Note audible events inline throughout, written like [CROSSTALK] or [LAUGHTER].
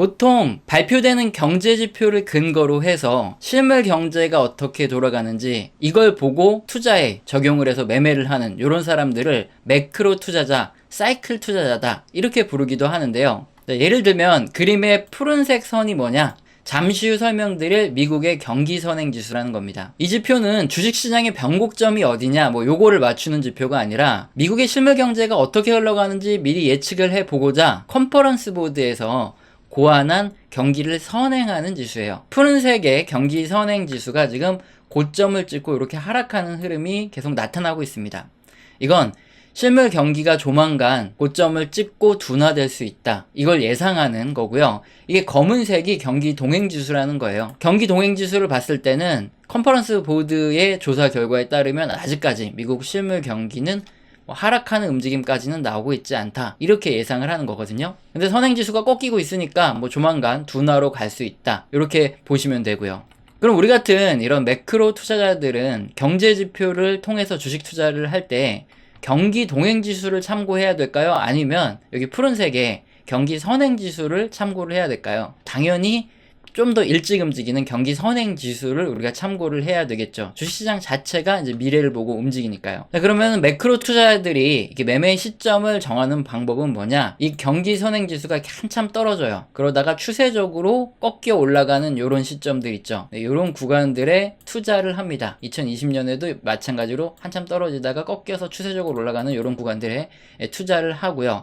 보통 발표되는 경제 지표를 근거로 해서 실물 경제가 어떻게 돌아가는지 이걸 보고 투자에 적용을 해서 매매를 하는 이런 사람들을 매크로 투자자, 사이클 투자자다 이렇게 부르기도 하는데요. 자, 예를 들면 그림의 푸른색 선이 뭐냐? 잠시 후 설명드릴 미국의 경기 선행 지수라는 겁니다. 이 지표는 주식시장의 변곡점이 어디냐, 뭐 요거를 맞추는 지표가 아니라 미국의 실물 경제가 어떻게 흘러가는지 미리 예측을 해 보고자 컨퍼런스 보드에서 고안한 경기를 선행하는 지수예요. 푸른색의 경기 선행 지수가 지금 고점을 찍고 이렇게 하락하는 흐름이 계속 나타나고 있습니다. 이건 실물 경기가 조만간 고점을 찍고 둔화될 수 있다. 이걸 예상하는 거고요. 이게 검은색이 경기 동행 지수라는 거예요. 경기 동행 지수를 봤을 때는 컨퍼런스 보드의 조사 결과에 따르면 아직까지 미국 실물 경기는 뭐 하락하는 움직임까지는 나오고 있지 않다. 이렇게 예상을 하는 거거든요. 근데 선행 지수가 꺾이고 있으니까 뭐 조만간 둔화로 갈 수 있다. 이렇게 보시면 되고요. 그럼 우리 같은 이런 매크로 투자자들은 경제 지표를 통해서 주식 투자를 할 때 경기 동행 지수를 참고해야 될까요? 아니면 여기 푸른색의 경기 선행 지수를 참고를 해야 될까요? 당연히 좀 더 일찍 움직이는 경기 선행 지수를 우리가 참고를 해야 되겠죠. 주식시장 자체가 이제 미래를 보고 움직이니까요. 자, 그러면 매크로 투자자들이 이렇게 매매 시점을 정하는 방법은 뭐냐? 이 경기 선행 지수가 한참 떨어져요. 그러다가 추세적으로 꺾여 올라가는 이런 시점들 있죠. 네, 이런 구간들에 투자를 합니다. 2020년에도 마찬가지로 한참 떨어지다가 꺾여서 추세적으로 올라가는 이런 구간들에 예, 투자를 하고요.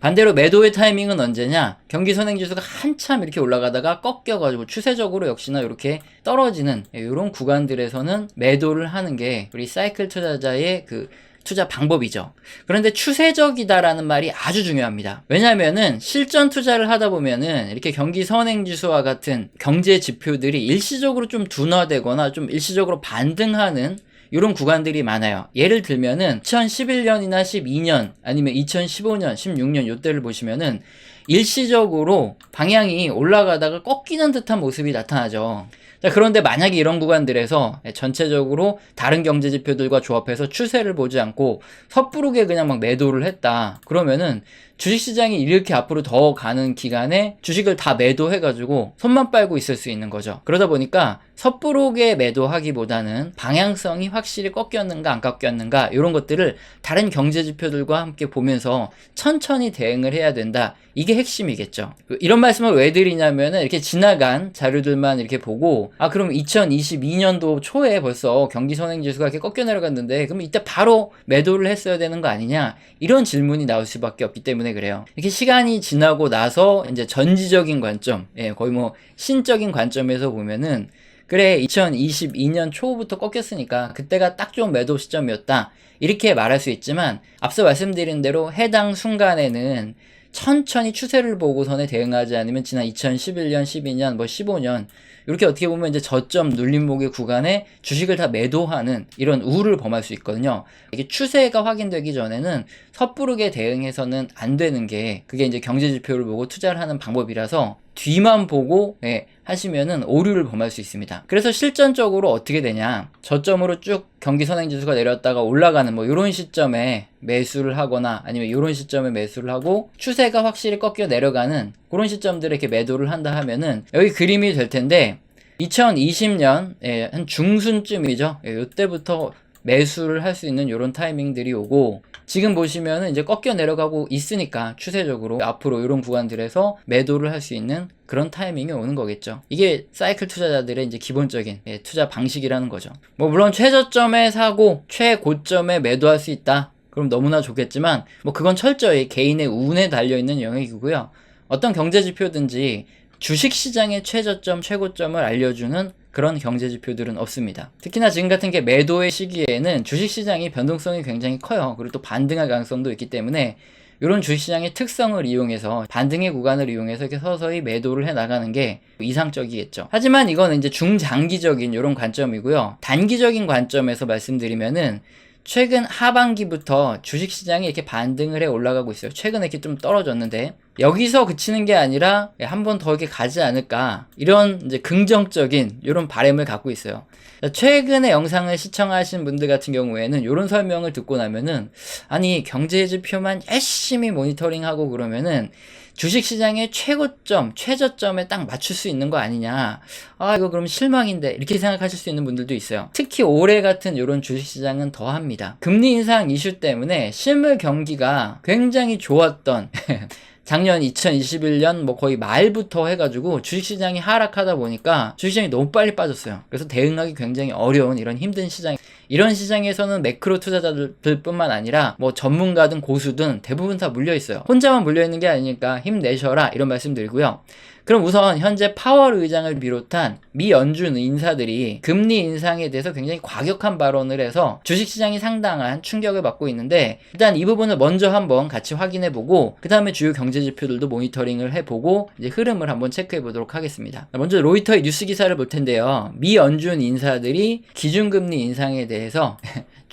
반대로 매도의 타이밍은 언제냐? 경기 선행 지수가 한참 이렇게 올라가다가 꺾여가지고 추세적으로 역시나 이렇게 떨어지는 이런 구간들에서는 매도를 하는 게 우리 사이클 투자자의 그 투자 방법이죠. 그런데 추세적이다라는 말이 아주 중요합니다. 왜냐하면은 실전 투자를 하다 보면은 이렇게 경기 선행 지수와 같은 경제 지표들이 일시적으로 좀 둔화되거나 좀 일시적으로 반등하는 이런 구간들이 많아요. 예를 들면은 2011년이나 12년 아니면 2015년, 16년 요때를 보시면은 일시적으로 방향이 올라가다가 꺾이는 듯한 모습이 나타나죠. 자, 그런데 만약에 이런 구간들에서 전체적으로 다른 경제 지표들과 조합해서 추세를 보지 않고 섣부르게 그냥 막 매도를 했다. 그러면은 주식시장이 이렇게 앞으로 더 가는 기간에 주식을 다 매도해가지고 손만 빨고 있을 수 있는 거죠. 그러다 보니까 섣부르게 매도하기보다는 방향성이 확실히 꺾였는가 안 꺾였는가 이런 것들을 다른 경제 지표들과 함께 보면서 천천히 대응을 해야 된다. 이게 핵심이겠죠. 이런 말씀을 왜 드리냐면은 이렇게 지나간 자료들만 이렇게 보고 아 그럼 2022년도 초에 벌써 경기 선행 지수가 이렇게 꺾여 내려갔는데 그럼 이때 바로 매도를 했어야 되는 거 아니냐 이런 질문이 나올 수밖에 없기 때문에 그래요. 이렇게 시간이 지나고 나서 이제 전지적인 관점, 예, 거의 뭐 신적인 관점에서 보면은 그래 2022년 초부터 꺾였으니까 그때가 딱 좋은 매도 시점이었다 이렇게 말할 수 있지만 앞서 말씀드린 대로 해당 순간에는 천천히 추세를 보고선에 대응하지 않으면 지난 2011년, 12년, 뭐 15년 이렇게 어떻게 보면 이제 저점 눌림목의 구간에 주식을 다 매도하는 이런 우를 범할 수 있거든요. 이게 추세가 확인되기 전에는 섣부르게 대응해서는 안 되는 게 그게 이제 경제 지표를 보고 투자를 하는 방법이라서 뒤만 보고 예, 하시면은 오류를 범할 수 있습니다. 그래서 실전적으로 어떻게 되냐? 저점으로 쭉 경기 선행 지수가 내렸다가 올라가는 뭐 이런 시점에 매수를 하거나 아니면 이런 시점에 매수를 하고 추세가 확실히 꺾여 내려가는 그런 시점들에 이렇게 매도를 한다 하면은 여기 그림이 될 텐데 2020년 예, 한 중순쯤이죠. 예, 이때부터 매수를 할 수 있는 이런 타이밍들이 오고 지금 보시면은 이제 꺾여 내려가고 있으니까 추세적으로 앞으로 이런 구간들에서 매도를 할 수 있는 그런 타이밍이 오는 거겠죠. 이게 사이클 투자자들의 이제 기본적인 예, 투자 방식이라는 거죠. 뭐 물론 최저점에 사고 최고점에 매도할 수 있다. 그럼 너무나 좋겠지만 뭐 그건 철저히 개인의 운에 달려 있는 영역이고요. 어떤 경제 지표든지 주식 시장의 최저점, 최고점을 알려주는 그런 경제 지표들은 없습니다. 특히나 지금 같은 게 매도의 시기에는 주식 시장이 변동성이 굉장히 커요. 그리고 또 반등할 가능성도 있기 때문에 이런 주식시장의 특성을 이용해서 반등의 구간을 이용해서 이렇게 서서히 매도를 해 나가는 게 이상적이겠죠. 하지만 이거는 이제 중장기적인 이런 관점이고요. 단기적인 관점에서 말씀드리면은 최근 하반기부터 주식시장이 이렇게 반등을 해 올라가고 있어요. 최근에 이렇게 좀 떨어졌는데 여기서 그치는 게 아니라 한 번 더 이렇게 가지 않을까 이런 이제 긍정적인 이런 바램을 갖고 있어요. 최근에 영상을 시청하신 분들 같은 경우에는 이런 설명을 듣고 나면은 아니 경제 지표만 열심히 모니터링하고 그러면은 주식시장의 최고점, 최저점에 딱 맞출 수 있는 거 아니냐. 아, 이거 그럼 실망인데. 이렇게 생각하실 수 있는 분들도 있어요. 특히 올해 같은 이런 주식시장은 더 합니다. 금리 인상 이슈 때문에 실물 경기가 굉장히 좋았던 [LAUGHS] 작년 2021년 뭐 거의 말부터 해가지고 주식시장이 하락하다 보니까 주식시장이 너무 빨리 빠졌어요. 그래서 대응하기 굉장히 어려운 이런 힘든 시장. 이런 시장에서는 매크로 투자자들뿐만 아니라 뭐 전문가든 고수든 대부분 다 물려 있어요. 혼자만 물려 있는 게 아니니까 힘내셔라 이런 말씀드리고요. 그럼 우선 현재 파월 의장을 비롯한 미 연준 인사들이 금리 인상에 대해서 굉장히 과격한 발언을 해서 주식시장이 상당한 충격을 받고 있는데 일단 이 부분을 먼저 한번 같이 확인해 보고 그 다음에 주요 경제 지표들도 모니터링을 해보고 이제 흐름을 한번 체크해 보도록 하겠습니다. 먼저 로이터의 뉴스 기사를 볼 텐데요. 미 연준 인사들이 기준금리 인상에 대해서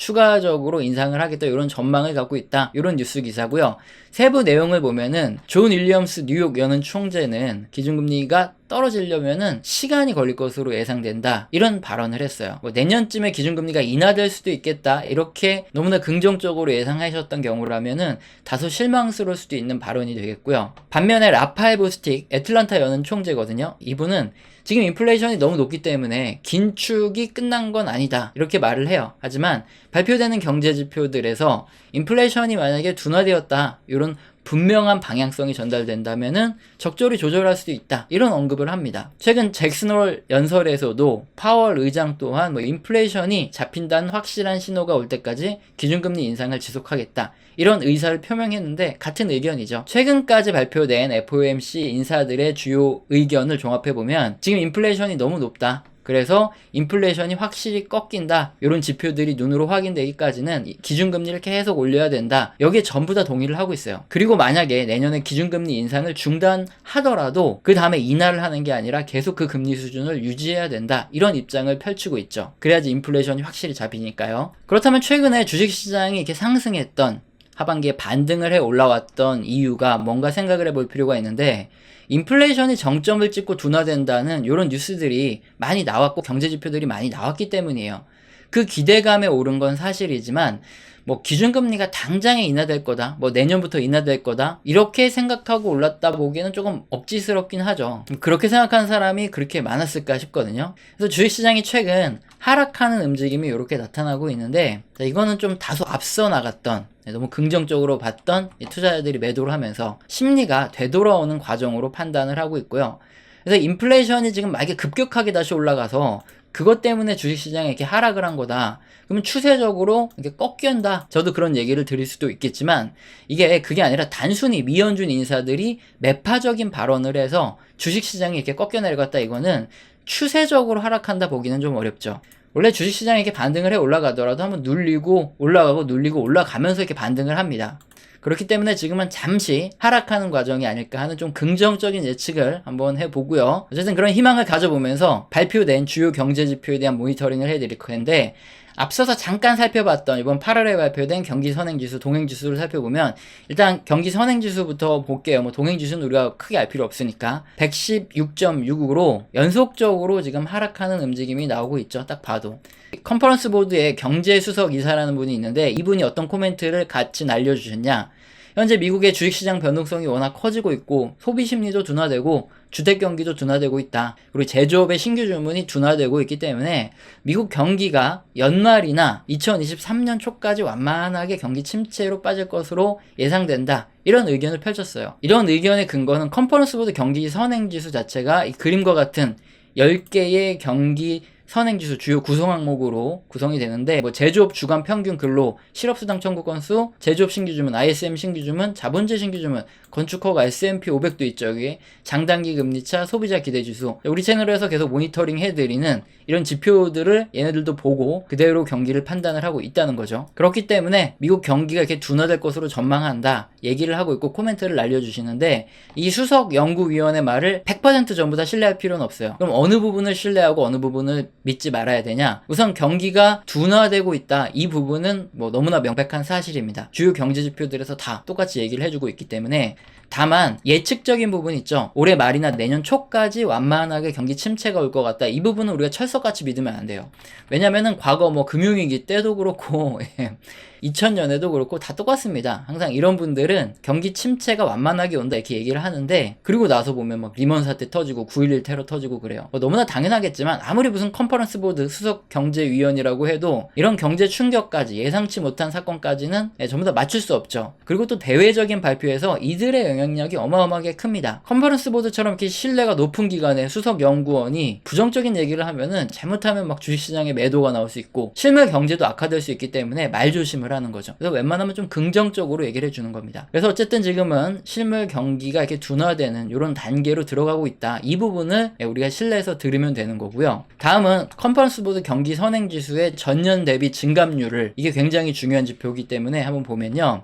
추가적으로 인상을 하겠다 이런 전망을 갖고 있다 이런 뉴스 기사고요. 세부 내용을 보면은 존 윌리엄스 뉴욕 연은 총재는 기준금리가 떨어지려면은 시간이 걸릴 것으로 예상된다 이런 발언을 했어요. 뭐 내년쯤에 기준금리가 인하될 수도 있겠다 이렇게 너무나 긍정적으로 예상하셨던 경우라면은 다소 실망스러울 수도 있는 발언이 되겠고요. 반면에 라파엘 보스틱 애틀란타 연은 총재거든요. 이분은 지금 인플레이션이 너무 높기 때문에 긴축이 끝난 건 아니다. 이렇게 말을 해요. 하지만 발표되는 경제 지표들에서 인플레이션이 만약에 둔화되었다. 이런 분명한 방향성이 전달된다면은 적절히 조절할 수도 있다. 이런 언급을 합니다. 최근 잭슨홀 연설에서도 파월 의장 또한 뭐 인플레이션이 잡힌다는 확실한 신호가 올 때까지 기준금리 인상을 지속하겠다. 이런 의사를 표명했는데 같은 의견이죠. 최근까지 발표된 FOMC 인사들의 주요 의견을 종합해 보면 지금 인플레이션이 너무 높다. 그래서 인플레이션이 확실히 꺾인다. 이런 지표들이 눈으로 확인되기까지는 기준금리를 계속 올려야 된다. 여기에 전부 다 동의를 하고 있어요. 그리고 만약에 내년에 기준금리 인상을 중단하더라도 그 다음에 인하를 하는 게 아니라 계속 그 금리 수준을 유지해야 된다. 이런 입장을 펼치고 있죠. 그래야지 인플레이션이 확실히 잡히니까요. 그렇다면 최근에 주식시장이 이렇게 상승했던 하반기에 반등을 해 올라왔던 이유가 뭔가 생각을 해볼 필요가 있는데 인플레이션이 정점을 찍고 둔화된다는 이런 뉴스들이 많이 나왔고 경제 지표들이 많이 나왔기 때문이에요. 그 기대감에 오른 건 사실이지만 뭐 기준금리가 당장에 인하될 거다, 뭐 내년부터 인하될 거다 이렇게 생각하고 올랐다 보기에는 조금 억지스럽긴 하죠. 그렇게 생각하는 사람이 그렇게 많았을까 싶거든요. 그래서 주식시장이 최근 하락하는 움직임이 이렇게 나타나고 있는데 이거는 좀 다소 앞서 나갔던 네, 너무 긍정적으로 봤던 투자자들이 매도를 하면서 심리가 되돌아오는 과정으로 판단을 하고 있고요. 그래서 인플레이션이 지금 만약에 급격하게 다시 올라가서 그것 때문에 주식시장이 이렇게 하락을 한 거다. 그러면 추세적으로 이렇게 꺾인다. 저도 그런 얘기를 드릴 수도 있겠지만 이게 그게 아니라 단순히 미연준 인사들이 매파적인 발언을 해서 주식시장이 이렇게 꺾여 내려갔다 이거는 추세적으로 하락한다 보기는 좀 어렵죠. 원래 주식시장이 이렇게 반등을 해 올라가더라도 한번 눌리고 올라가고 눌리고 올라가면서 이렇게 반등을 합니다. 그렇기 때문에 지금은 잠시 하락하는 과정이 아닐까 하는 좀 긍정적인 예측을 한번 해보고요. 어쨌든 그런 희망을 가져보면서 발표된 주요 경제 지표에 대한 모니터링을 해드릴 텐데 앞서서 잠깐 살펴봤던 이번 8월에 발표된 경기 선행지수, 동행지수를 살펴보면 일단 경기 선행지수부터 볼게요. 뭐 동행지수는 우리가 크게 알 필요 없으니까 116.6으로 연속적으로 지금 하락하는 움직임이 나오고 있죠. 딱 봐도. 컨퍼런스 보드에 경제 수석 이사라는 분이 있는데 이분이 어떤 코멘트를 같이 날려주셨냐. 현재 미국의 주식시장 변동성이 워낙 커지고 있고 소비 심리도 둔화되고 주택 경기도 둔화되고 있다. 그리고 제조업의 신규 주문이 둔화되고 있기 때문에 미국 경기가 연말이나 2023년 초까지 완만하게 경기 침체로 빠질 것으로 예상된다. 이런 의견을 펼쳤어요. 이런 의견의 근거는 컨퍼런스 보드 경기 선행지수 자체가 이 그림과 같은 10개의 경기 선행지수 주요 구성 항목으로 구성이 되는데 뭐 제조업 주간 평균 근로, 실업수당 청구 건수, 제조업 신규 주문, ISM 신규 주문, 자본재 신규 주문, 건축허가 S&P 500도 있죠 여기 장단기 금리차, 소비자 기대 지수 우리 채널에서 계속 모니터링 해드리는 이런 지표들을 얘네들도 보고 그대로 경기를 판단을 하고 있다는 거죠. 그렇기 때문에 미국 경기가 이렇게 둔화될 것으로 전망한다 얘기를 하고 있고 코멘트를 날려주시는데 이 수석 연구위원회 말을 100% 전부 다 신뢰할 필요는 없어요. 그럼 어느 부분을 신뢰하고 어느 부분을 믿지 말아야 되냐? 우선 경기가 둔화되고 있다. 이 부분은 뭐 너무나 명백한 사실입니다. 주요 경제 지표들에서 다 똑같이 얘기를 해주고 있기 때문에 다만 예측적인 부분 있죠. 올해 말이나 내년 초까지 완만하게 경기 침체가 올 것 같다. 이 부분은 우리가 철석같이 믿으면 안 돼요. 왜냐면은 과거 뭐 금융위기 때도 그렇고 [LAUGHS] 예, 2000년에도 그렇고 다 똑같습니다. 항상 이런 분들은 경기 침체가 완만하게 온다 이렇게 얘기를 하는데 그리고 나서 보면 막 리먼 사태 터지고 9.11 테러 터지고 그래요. 뭐 너무나 당연하겠지만 아무리 무슨 컨퍼런스 보드 수석 경제위원이라고 해도 이런 경제 충격까지 예상치 못한 사건까지는 예, 전부 다 맞출 수 없죠. 그리고 또 대외적인 발표에서 이들의 영향력이 어마어마하게 큽니다. 컨퍼런스 보드처럼 이렇게 신뢰가 높은 기관의 수석 연구원이 부정적인 얘기를 하면은 잘못하면 막 주식시장에 매도가 나올 수 있고 실물 경제도 악화될 수 있기 때문에 말 조심을 하는 거죠. 그래서 웬만하면 좀 긍정적으로 얘기를 해주는 겁니다. 그래서 어쨌든 지금은 실물 경기가 이렇게 둔화되는 이런 단계로 들어가고 있다. 이 부분을 예, 우리가 신뢰해서 들으면 되는 거고요. 다음은 컨퍼런스 보드 경기 선행 지수의 전년 대비 증감률을 이게 굉장히 중요한 지표이기 때문에 한번 보면요.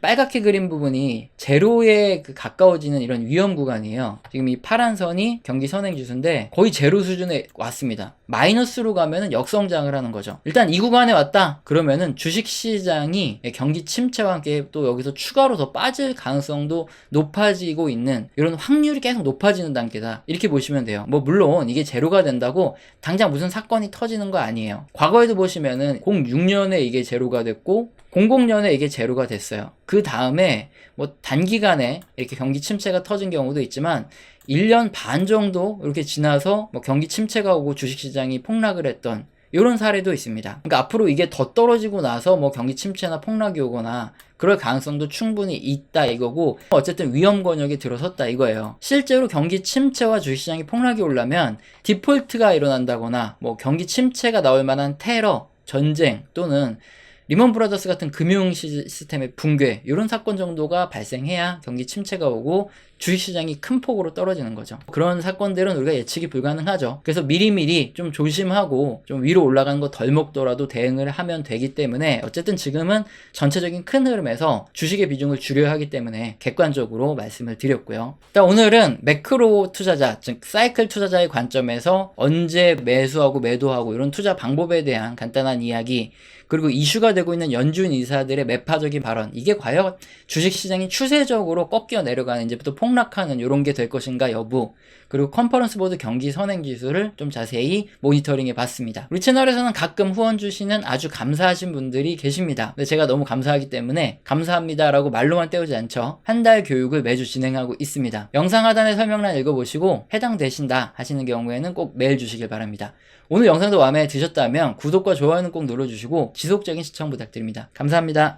빨갛게 그린 부분이 제로에 그 가까워지는 이런 위험 구간이에요. 지금 이 파란 선이 경기 선행 지수인데 거의 제로 수준에 왔습니다. 마이너스로 가면은 역성장을 하는 거죠. 일단 이 구간에 왔다. 그러면은 주식 시장이 경기 침체와 함께 또 여기서 추가로 더 빠질 가능성도 높아지고 있는 이런 확률이 계속 높아지는 단계다. 이렇게 보시면 돼요. 뭐 물론 이게 제로가 된다고 당장 무슨 사건이 터지는 거 아니에요. 과거에도 보시면은 06년에 이게 제로가 됐고 00년에 이게 제로가 됐어요. 그 다음에 뭐 단기간에 이렇게 경기 침체가 터진 경우도 있지만 1년 반 정도 이렇게 지나서 뭐 경기 침체가 오고 주식시장이 폭락을 했던 이런 사례도 있습니다. 그러니까 앞으로 이게 더 떨어지고 나서 뭐 경기 침체나 폭락이 오거나 그럴 가능성도 충분히 있다 이거고 어쨌든 위험 권역에 들어섰다 이거예요. 실제로 경기 침체와 주식시장이 폭락이 오려면 디폴트가 일어난다거나 뭐 경기 침체가 나올 만한 테러, 전쟁 또는 리먼 브라더스 같은 금융 시스템의 붕괴 이런 사건 정도가 발생해야 경기 침체가 오고 주식시장이 큰 폭으로 떨어지는 거죠. 그런 사건들은 우리가 예측이 불가능하죠. 그래서 미리미리 좀 조심하고 좀 위로 올라가는 거 덜 먹더라도 대응을 하면 되기 때문에 어쨌든 지금은 전체적인 큰 흐름에서 주식의 비중을 줄여야 하기 때문에 객관적으로 말씀을 드렸고요. 일단 오늘은 매크로 투자자, 즉 사이클 투자자의 관점에서 언제 매수하고 매도하고 이런 투자 방법에 대한 간단한 이야기 그리고 이슈가 되고 있는 연준 이사들의 매파적인 발언. 이게 과연 주식시장이 추세적으로 꺾여 내려가는 이제부터 폭락하는 이런 게 될 것인가 여부 그리고 컨퍼런스 보드 경기 선행 지수를 좀 자세히 모니터링해 봤습니다. 우리 채널에서는 가끔 후원 주시는 아주 감사하신 분들이 계십니다. 근데 제가 너무 감사하기 때문에 감사합니다라고 말로만 때우지 않죠. 한 달 교육을 매주 진행하고 있습니다. 영상 하단의 설명란 읽어보시고 해당되신다 하시는 경우에는 꼭 메일 주시길 바랍니다. 오늘 영상도 마음에 드셨다면 구독과 좋아요는 꼭 눌러주시고 지속적인 시청 부탁드립니다. 감사합니다.